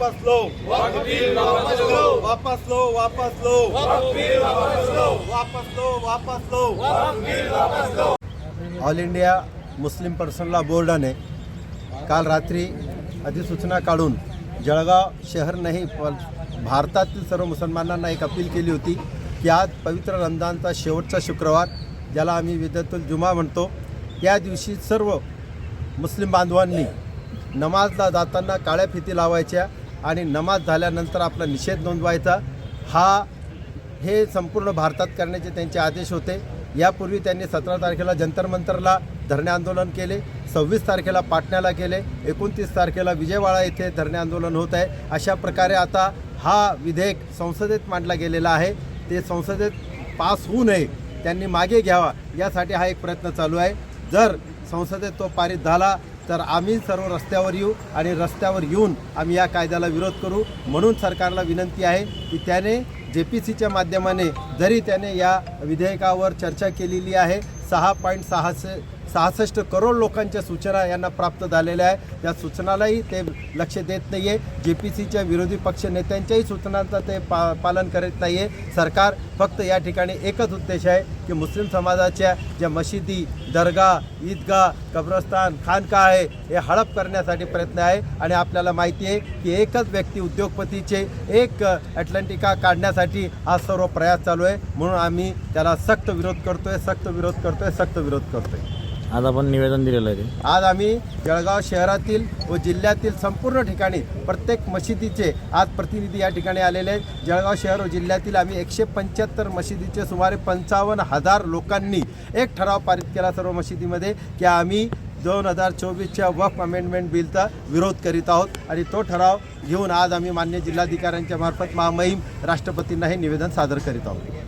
वापस लो. वापस लो वापस लो. वापस लो वापस लो. वापस लो ऑल इंडिया मुस्लिम पर्सनला बोर्डाने काल रात्री अधिसूचना काढून जळगाव शहर नाही पण भारतातील सर्व मुसलमानांना एक अपील केली होती की आज पवित्र रमजानचा शेवटचा शुक्रवार ज्याला आम्ही विद्यातुल जुमा म्हणतो या दिवशी सर्व मुस्लिम बांधवांनी नमाजला जाताना काळ्या फिती लावायच्या आणि नमाज झाल्यानंतर आपला निषेध नोंदवायचा. हा हे संपूर्ण भारतात करण्याचे त्यांचे आदेश होते. यापूर्वी त्यांनी सतरा तारखेला जंतरमंतरला धरणे आंदोलन केले सव्वीस तारखेला पाटण्याला केले एकोणतीस तारखेला विजयवाडा येथे धरणे आंदोलन होत आहे. अशा प्रकारे आता हा विधेयक संसदेत मांडला गेलेला आहे. ते संसदेत पास होऊ नये त्यांनी मागे घ्यावा यासाठी हा एक प्रयत्न चालू आहे. जर संसदेत तो पारित झाला तर आम्ही सर्व रस्त्यावर येऊ आणि रस्त्यावर येऊन आम्ही या कायद्याला विरोध करू. म्हणून सरकारला विनंती आहे की त्याने जे पी सीच्या माध्यमाने जरी त्याने या विधेयकावर चर्चा केलेली आहे सहा पॉईंट सहाशे सहासष्ट करोड लोकांच्या सूचना यांना प्राप्त झालेल्या आहे. त्या सूचनालाही ते लक्ष देत नाही आहे जे पी सीच्या विरोधी पक्ष नेत्यांच्याही सूचनांचं ते पा पालन करत नाही आहे सरकार फक्त या ठिकाणी एकच उद्देश आहे की मुस्लिम समाजाच्या ज्या मशिदी दर्गा ईदगाह कब्रस्तान खानका आहे हे हडप करण्यासाठी प्रयत्न आहे. आणि आपल्याला माहिती आहे की एकच व्यक्ती उद्योगपतीचे एक अटलांटिका काढण्यासाठी हा सर्व प्रयास चालू आहे. म्हणून आम्ही त्याला सक्त विरोध करतोय सक्त विरोध करतोय सक्त विरोध करतोय. आज आपण निवेदन दिलेलं आहे ते. आज आम्ही जळगाव शहरातील व जिल्ह्यातील संपूर्ण ठिकाणी प्रत्येक मशिदीचे आज प्रतिनिधी या ठिकाणी आलेले आहेत. जळगाव शहर व जिल्ह्यातील आम्ही एकशे पंच्याहत्तर मशिदीचे सुमारे पंचावन्न हजार लोकांनी एक ठराव पारित केला सर्व मशिदीमध्ये की आम्ही दोन हजार चोवीसच्या वफ अमेंडमेंट बिलचा विरोध करीत आहोत आणि तो ठराव घेऊन आज आम्ही मान्य जिल्हाधिकाऱ्यांच्या मार्फत महामहिम राष्ट्रपतींना हे निवेदन सादर करीत आहोत.